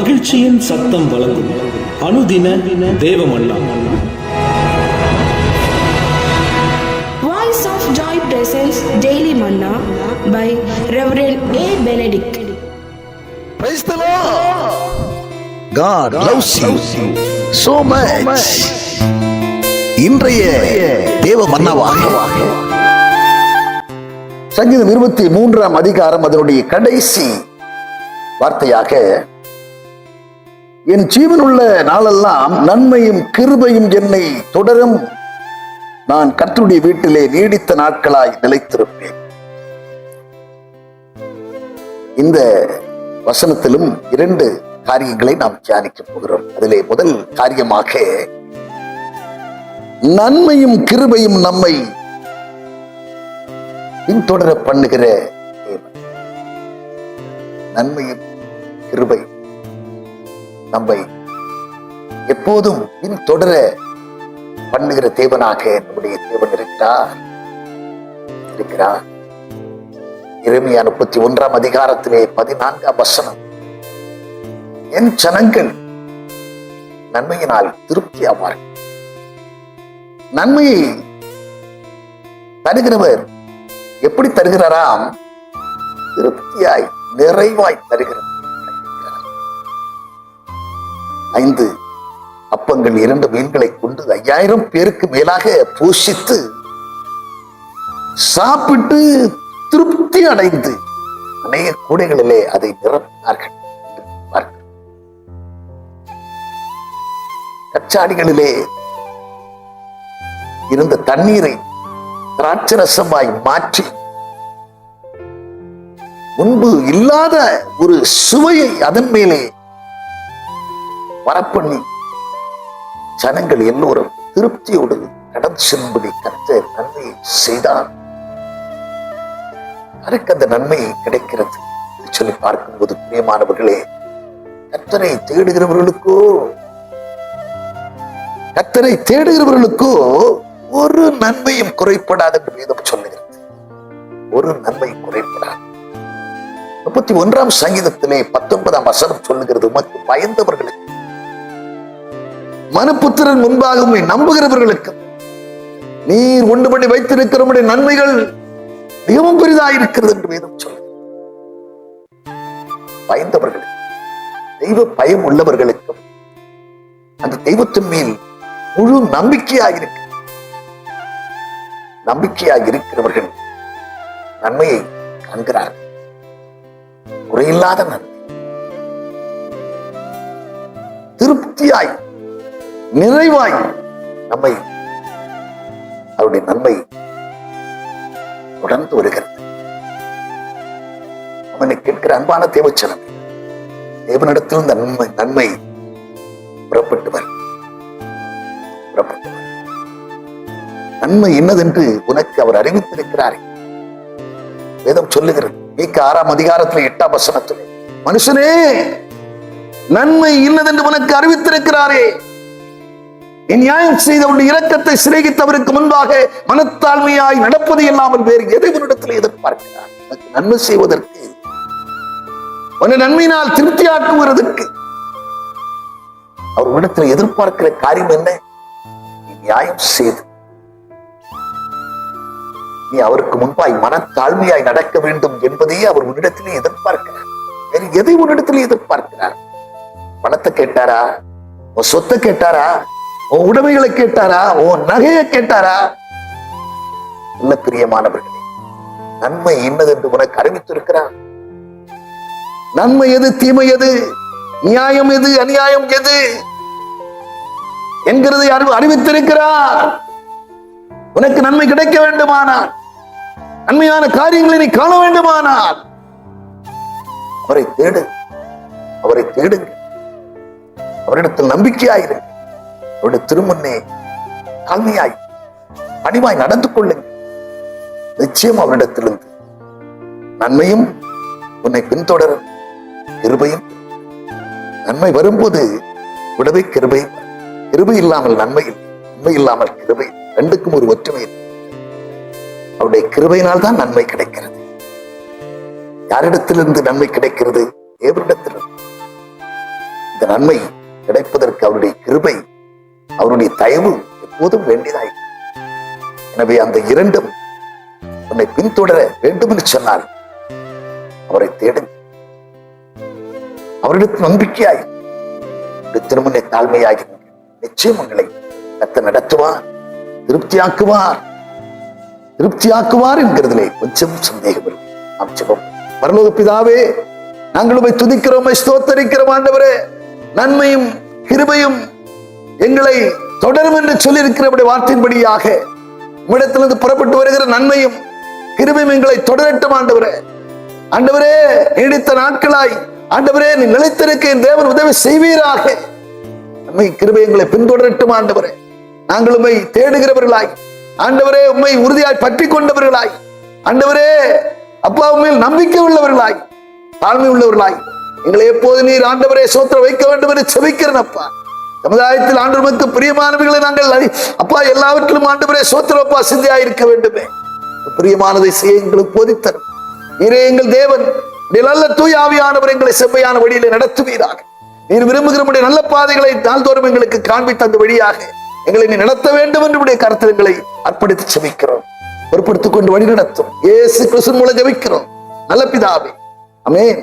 மகிழ்ச்சியின் சத்தம் வழங்கும் அனுதின தேவமல்லா. Praise the Lord. God loves you so much. இன்றைய தேவ மன்னவாக சங்கீதம் இருபத்தி மூன்றாம் அதிகாரம் அதனுடைய கடைசி வார்த்தையாக என் ஜீவனுள்ள நாளெல்லாம் நன்மையும் கிருபையும் என்னை தொடரும். நான் கர்த்தருடைய வீட்டிலே நீடித்த நாட்களாய் நிலைத்திருப்பேன். இந்த வசனத்திலும் இரண்டு காரியங்களை நாம் தியானிக்க போகிறோம். அதிலே முதல் காரியமாக நன்மையும் கிருபையும் நம்மை பின்தொடர பண்ணுகிற நன்மையும் கிருபையும் நம்மை எப்போதும் பின்தொடர பண்ணுகிற தேவனாக நம்முடைய தேவன் இருக்கிறார். இருக்கிறார். இருமையா முப்பத்தி ஒன்றாம் அதிகாரத்திலே பதினான்காம் வசனம். என் ஜனங்கள் நன்மையினால் திருப்தி ஆவார்கள். நன்மையை தருகிறவர் எப்படி தருகிறாராம்? திருப்தியாய் நிறைவாய் தருகிறார் ஐந்து அப்பங்கள் இரண்டு மீன்களை கொண்டு ஐயாயிரம் பேருக்கு மேலாக பூஷித்து சாப்பிட்டு திருப்தி அடைந்து அநேக கூடைகளிலே அதை நிரப்பினார்கள் கச்சாடிகளிலே இருந்த தண்ணீரை திராட்சரசமாய் மாற்றி முன்பு இல்லாத ஒரு சுவையை அதன் மேலே வரப்பண்ணி. ஜனங்கள் எல்லோரும் திருப்தியோடு கடன் செல்லும்படி கத்த நன்மையை செய்தார் யாருக்கு அந்த நன்மை கிடைக்கிறது சொல்லி பார்க்கும்போது பிரியமானவர்களே கத்தனை தேடுகிறவர்களுக்கோ கத்தனை தேடுகிறவர்களுக்கோ ஒரு நன்மையும் குறைப்படாது என்று வேதம் சொல்லுகிறது. ஒரு நன்மை குறைப்படாது. முப்பத்தி ஒன்றாம் சங்கீதத்திலே பத்தொன்பதாம் வசனம் சொல்லுகிறது உமக்கு பயந்தவர்களுக்கு மனுப்புத்திரன் முன்பாக உண்மை நம்புகிறவர்களுக்கு. நீர் உண்டு பண்ணி வைத்திருக்கிற நன்மைகள் மிகவும் பெரிதாயிருக்கிறது என்று வேதம் சொல்லுகிறது பயந்தவர்கள் தெய்வ பயம் உள்ளவர்களுக்கும் அந்த தெய்வத்தின் மேல் முழு நம்பிக்கையாக இருக்கு. நம்பிக்கையாக இருக்கிறவர்கள் நன்மையை காண்கிறார் குறையில்லாத நன்மை. திருப்தியாய் நிறைவாய் நம்மை அவருடைய நன்மை தொடர்ந்து வருகிறது. அவனை கேட்கிற அன்பான தேவச்சனம் தேவனிடத்தில் இந்த நன்மை நன்மை புறப்பட்டு வரும். புறப்பட்டு நன்மை என்னதென்று உனக்கு அவர் அறிவித்திருக்கிறார். வேதம் சொல்லுகிறது மீக்க ஆறாம் அதிகாரத்தில் எட்டாம் வசனத்தில் மனுஷனே நன்மை இன்னதென்று உனக்கு அறிவித்திருக்கிறாரே. நியாயம் செய்த உன் இரக்கத்தை சிநேகித்தவருக்கு முன்பாக மனத்தாழ்மையாய் நடப்பது இல்லாமல் வேறு எதை உன்னிடத்தில் எதிர்பார்க்கிறார்? நன்மை செய்வதற்கு. உன்னை நன்மையினால் திருப்தி ஆக்குவதற்கு அவர் உன்னிடத்தில் எதிர்பார்க்கிற காரியம் என்ன? நீ நியாயம் செய்து. நீ அவருக்கு முன்பாய் மனத்தாழ்மையாய் நடக்க வேண்டும் என்பதையே அவர் உன்னிடத்திலே எதிர்பார்க்கிறார். வேறு எதை உன்னிடத்திலே எதிர்பார்க்கிறார்? பணத்தை கேட்டாரா? சொத்தை கேட்டாரா? உன் உடைமைகளை கேட்டாரா? உன் நகையை கேட்டாரா? இல்ல பிரியமானவர்களே நன்மை என்னதென்று உனக்கு அறிவித்திருக்கிறான். நன்மை எது தீமை எது? நியாயம் எது அநியாயம் எது? என்கிறதை அறிவித்திருக்கிறார்? உனக்கு நன்மை கிடைக்க வேண்டுமானால் நன்மையான காரியங்களை நீ காண வேண்டுமானால் அவரை தேடு அவரை தேடுங்க அவரிடத்தில் நம்பிக்கையாயிரு. அவருடைய திருமுன்னே தாழ்மையாய் பணிவாய் நடந்து கொள்ளுங்க நிச்சயம் அவரிடத்திலிருந்து நன்மையும் உன்னை பின்தொடர கிருபையும் நன்மை வரும்போது விடவே கிருபை. கிருபை இல்லாமல் நன்மை உண்மை நன்மை இல்லாமல் கிருபை. ரெண்டுக்கும் ஒரு ஒற்றுமை அவருடைய கிருபையினால் தான் நன்மை கிடைக்கிறது. யாரிடத்திலிருந்து நன்மை கிடைக்கிறது? தேவனிடத்திலிருந்து. இந்த நன்மை கிடைப்பதற்கு அவருடைய கிருபை அவருடைய தயவு எப்போதும் வேண்டியதாய் எனவே அந்த இரண்டும் உன்னை பின்தொடர வேண்டும் என்று சொன்னால் அவரை தேடு. அவரிடத்தில் நம்பிக்கையாய் திருமுனை தாழ்மையாகி நிச்சயம் உங்களை கத்த நடத்துவார் திருப்தியாக்குவார். திருப்தியாக்குவார் என்கிறதிலே கொஞ்சம் சந்தேகம் இல்லை நாம் ஜெபம். பரலோக பிதாவே நாங்கள் உமை துதிக்கிறோம் ஸ்தோத்தரிக்கிறோம் ஆண்டவரே. நன்மையும் கிருபையும் எங்களை தொடரும் என்று சொல்லியிருக்கிறபடி வார்த்தையின்படியாக உம்மிடத்திலிருந்து புறப்பட்டு வருகிற நன்மையும் கிருமையும் எங்களை தொடரட்டும் ஆண்டவரே. ஆண்டவரே நீடித்த நாட்களாய் ஆண்டவரே நீ நிலைத்திருக்க என் தேவன் உதவி செய்வீராக. நம்மை கிருபை எங்களை பின்தொடரட்டும் ஆண்டவரே. நாங்கள் உம்மை தேடுகிறவர்களாய் ஆண்டவரே உம்மை உறுதியாய் பற்றி கொண்டவர்களாய் ஆண்டவரே அப்பா உண்மையில் நம்பிக்கை உள்ளவர்களாய் தாழ்மை உள்ளவர்களாய் எங்களை எப்போது நீர் ஆண்டவரே சோத்திரம் வைக்க வேண்டும் என்று செபிக்கிறேன் அப்பா. சமுதாயத்தில் ஆண்டவருக்கு பிரியமானவர்களை நாங்கள் அப்பா எல்லாவற்றிலும் ஆண்டுபுரே சோத்திரப்பா சிந்தியா இருக்க வேண்டுமே பிரியமானதை செய்ய எங்களுக்கு போதித்தரும். இரே எங்கள் தேவன். நீர் நல்ல தூயாவியானவர் எங்களை செவ்வையான வழியில நடத்துவீராக. நீர் விரும்புகிறபடி நல்ல பாதைகளை நாள்தோறும் எங்களுக்கு காண்பித்த அந்த வழியாக எங்களை நீ நடத்த வேண்டும் என்று உடைய கருத்தங்களை அர்ப்பணித்து செபிக்கிறோம். பொறுப்படுத்திக் கொண்டு வழி நடத்தும் ஏசு கிறிஸ்து மூலம் ஜெபிக்கிறோம். நல்ல பிதாவே. அமேன்